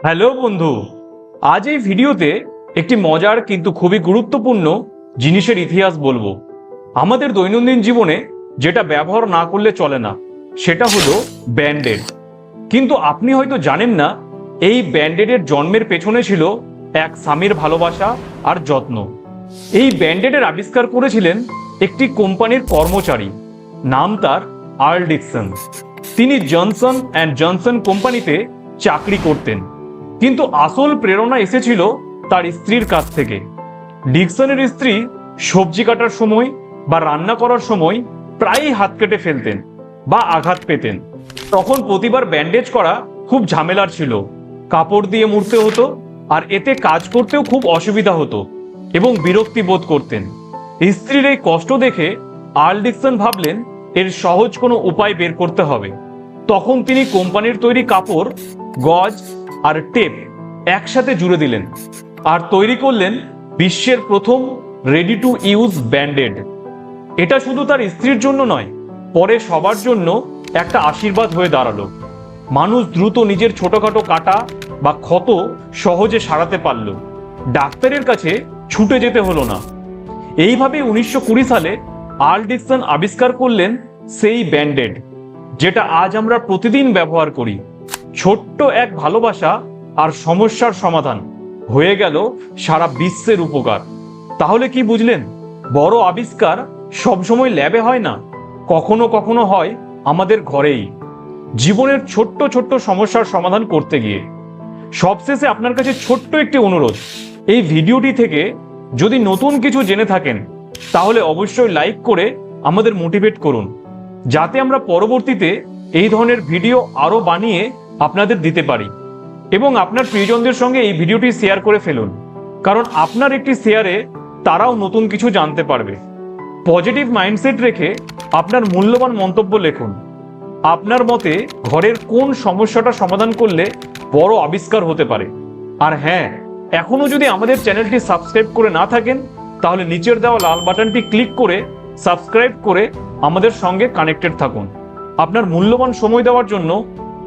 Hello বন্ধু, আজ এই ভিডিওতে একটি মজার কিন্তু খুবই গুরুত্বপূর্ণ জিনিসের ইতিহাস বলব। আমাদের দৈনন্দিন জীবনে যেটা ব্যবহার না করলে চলে না, সেটা হলো ব্যান্ডেড। কিন্তু আপনি হয়তো জানেন না, এই ব্যান্ডেডের জন্মের পেছনে ছিল এক স্বামীর ভালোবাসা আর যত্ন। এই ব্যান্ডেডের আবিষ্কার করেছিলেন একটি কোম্পানির কর্মচারী, নাম তার আর্ল ডিকসন। তিনি জনসন অ্যান্ড জনসন কোম্পানিতে চাকরি করতেন। কিন্তু আসল প্রেরণা এসেছিল তার স্ত্রীর কাছ থেকে। ডিকসনের স্ত্রী সবজি কাটার সময় বা রান্না করার সময় প্রায়ই হাত কেটে ফেলতেন বা আঘাত পেতেন। তখন প্রতিবার ব্যান্ডেজ করা খুব ঝামেলার ছিল। কাপড় দিয়ে মুড়তে হতো আর এতে কাজ করতেও খুব অসুবিধা হতো এবং বিরক্তি বোধ করতেন। স্ত্রীর এই কষ্ট দেখে আর্ল ডিকসন ভাবলেন, এর সহজ কোনো উপায় বের করতে হবে। তখন তিনি কোম্পানির তৈরি কাপড়, গজ আর টেপ একসাথে জুড়ে দিলেন আর তৈরি করলেন বিশ্বের প্রথম রেডি টু ইউজ ব্যান্ডেড এটা শুধু তার স্ত্রীর জন্য নয়, পরে সবার জন্য একটা আশীর্বাদ হয়ে দাঁড়াল। মানুষ দ্রুত নিজের ছোটখাটো কাটা বা ক্ষত সহজে সারাতে পারল। ডাক্তারের কাছে ছুটে যেতে হলো না। এইভাবে উনিশশো কুড়ি সালে আর্ল ডিকসন আবিষ্কার করলেন সেই ব্যান্ডেড যেটা আজ আমরা প্রতিদিন ব্যবহার করি। ছোট্ট এক ভালোবাসা আর সমস্যার সমাধান হয়ে গেল সারা বিশ্বের উপকার। তাহলে কি বুঝলেন? বড় আবিষ্কার সবসময় ল্যাবে হয় না, কখনো কখনো হয় আমাদের ঘরেই। জীবনের ছোট্ট ছোট্ট সমস্যার সমাধান করতে গিয়ে। সবশেষে আপনার কাছে ছোট্ট একটি অনুরোধ, এই ভিডিওটি থেকে যদি নতুন কিছু জেনে থাকেন, তাহলে অবশ্যই লাইক করে আমাদের মোটিভেট করুন, যাতে আমরা পরবর্তীতে এই ধরনের ভিডিও আরও বানিয়ে আপনাদের দিতে পারি। এবং আপনার প্রিয়জনদের সঙ্গে এই ভিডিওটি শেয়ার করে ফেলুন। কারণ আপনার একটি শেয়ারে তারাও নতুন কিছু জানতে পারবে। পজিটিভ মাইন্ডসেট রেখে আপনার মূল্যবান মন্তব্য লিখুন। আপনার মতে ঘরের কোন সমস্যাটা সমাধান করলে বড় আবিষ্কার হতে পারে? আর হ্যাঁ এখনও যদি আমাদের চ্যানেলটি সাবস্ক্রাইব করে না থাকেন, তাহলে নিচের দেওয়া লাল বাটনটি ক্লিক করে সাবস্ক্রাইব করে আমাদের সঙ্গে কানেক্টেড থাকুন। আপনার মূল্যবান সময় দেওয়ার জন্য